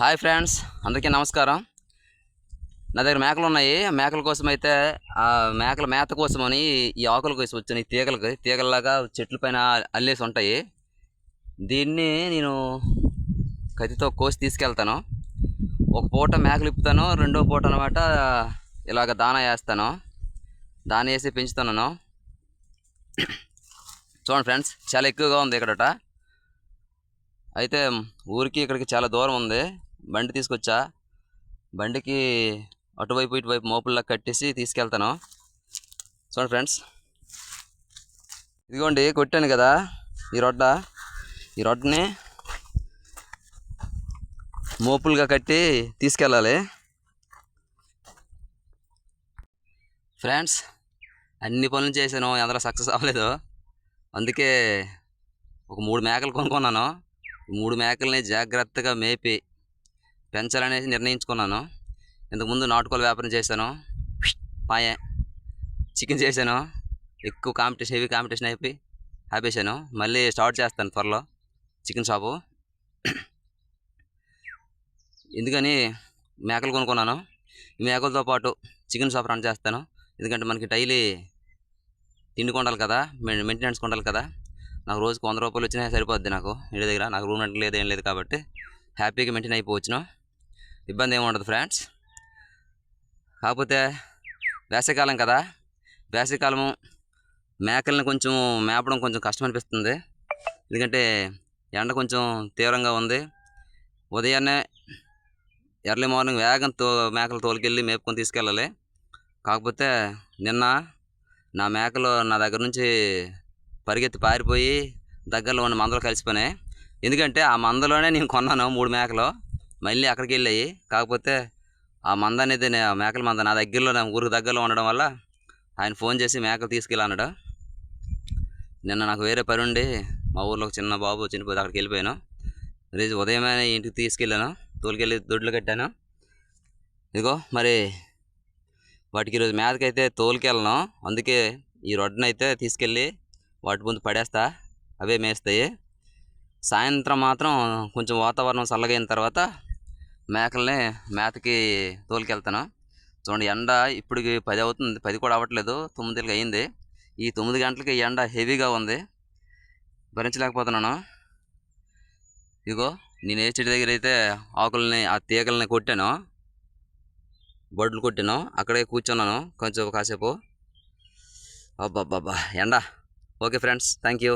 Hi friends అందరికీ నమస్కారం. నా దగ్గర మేకలు ఉన్నాయి. ఆ మేకల కోసం అయితే ఆ మేకల మేత కోసమని ఈ ఆకుల కోసం వచ్చాను ఈ తీగలకి. తీగల్లాగా చెట్ల పైన అల్లేసి ఉంటాయి. దీన్ని నేను కత్తితో కోసి తీసుకెళ్తాను. ఒక పూట మేకలు ఇప్పుతాను రెండో పూట అనమాట ఇలాగ దానా వేస్తాను. దాన వేసి పెంచుతున్నాను. చూడండి ఫ్రెండ్స్ చాలా ఎక్కువగా ఉంది ఇక్కడట. అయితే ఊరికి ఇక్కడికి చాలా దూరం ఉంది. బండి తీసుకొచ్చా? బండికి అటువైపు ఇటువైపు మోపుల్లా కట్టేసి తీసుకెళ్తాను. చూడండి ఫ్రెండ్స్. ఇదిగోండి కొట్టాను కదా ఈ రొడ్డ. ఈ రొడ్డని మోపులుగా కట్టి తీసుకెళ్ళాలి. ఫ్రెండ్స్ అన్ని పనులు చేశాను. ఎందులో సక్సెస్ అవ్వలేదు. అందుకే ఒక మూడు మేకలు కొనుక్కున్నాను. మూడు మేకల్ని జాగ్రత్తగా మేపి పెంచాలనేసి నిర్ణయించుకున్నాను. ఇంతకుముందు నాటుకోల వ్యాపారం చేశాను. పాయే చికెన్ చేశాను. ఎక్కువ కాంపిటీషన్ హెవీ కాంపిటీషన్ అయిపోయి ఆపేశాను. మళ్ళీ స్టార్ట్ చేస్తాను త్వరలో చికెన్ షాపు. ఎందుకని మేకలు కొనుక్కున్నాను. ఈ మేకలతో పాటు చికెన్ షాప్ రన్ చేస్తాను. ఎందుకంటే మనకి డైలీ తిండి కొండాలి కదా మెయింటెనెన్స్ కొండాలి కదా. నాకు రోజుకు వంద రూపాయలు వచ్చినా సరిపోద్ది నాకు. ఇంటి దగ్గర నాకు రూమ్ రెంట్ లేదు ఏం లేదు కాబట్టి హ్యాపీగా మెయింటైన్ అయిపోవచ్చును. ఇబ్బంది ఏమి ఉండదు ఫ్రెండ్స్. కాకపోతే వేసవికాలం కదా వేసవికాలము మేకల్ని కొంచెం మేపడం కొంచెం కష్టం అనిపిస్తుంది ఎందుకంటే ఎండ కొంచెం తీవ్రంగా ఉంది. ఉదయాన్నే ఎర్లీ మార్నింగ్ వేగంతో మేకలు తోలుకెళ్ళి మేపుకొని తీసుకెళ్ళాలి. కాకపోతే నిన్న నా మేకలు నా దగ్గర నుంచి పరిగెత్తి పారిపోయి దగ్గరలో ఉన్న మందలు కలిసిపోయినాయి. ఎందుకంటే ఆ మందలోనే నేను కొన్నాను మూడు మేకలు. మళ్ళీ అక్కడికి వెళ్ళాయి కాకపోతే ఆ మంద అనేది నేను మేకల మంద నా దగ్గరలో నా ఊరికి దగ్గరలో ఉండడం వల్ల ఆయన ఫోన్ చేసి మేకలు తీసుకెళ్ళన్నాడు నిన్న నాకు వేరే పని ఉండి మా ఊర్లో ఒక చిన్న బాబు చనిపోతే అక్కడికి వెళ్ళిపోయాను. రేపు ఉదయమే ఇంటికి తీసుకెళ్ళాను. తోలుకెళ్ళి దొడ్లు కట్టాను. ఇదిగో మరి వాటికి ఈరోజు మేతకైతే తోలుకెళ్ళను. అందుకే ఈ రొడ్డనైతే తీసుకెళ్ళి వాటి ముందు పడేస్తా. అవే మేస్తాయి. సాయంత్రం మాత్రం కొంచెం వాతావరణం చల్లగైన తర్వాత మేకల్ని మేతకి తోలుకెళ్తాను. చూడండి ఎండ ఇప్పటికి పది అవుతుంది. పది కూడా అవ్వట్లేదు. తొమ్మిదికి అయింది. ఈ తొమ్మిది గంటలకి ఈ ఎండ హెవీగా ఉంది. భరించలేకపోతున్నాను. ఇదిగో నేను ఏ చెట్టు దగ్గర అయితే ఆకుల్ని ఆ తీగల్ని కొట్టాను బొడ్లు కొట్టాను అక్కడే కూర్చున్నాను కొంచెం కాసేపు. అబ్బాబ్బాబ్బా ఎండ. Okay friends thank you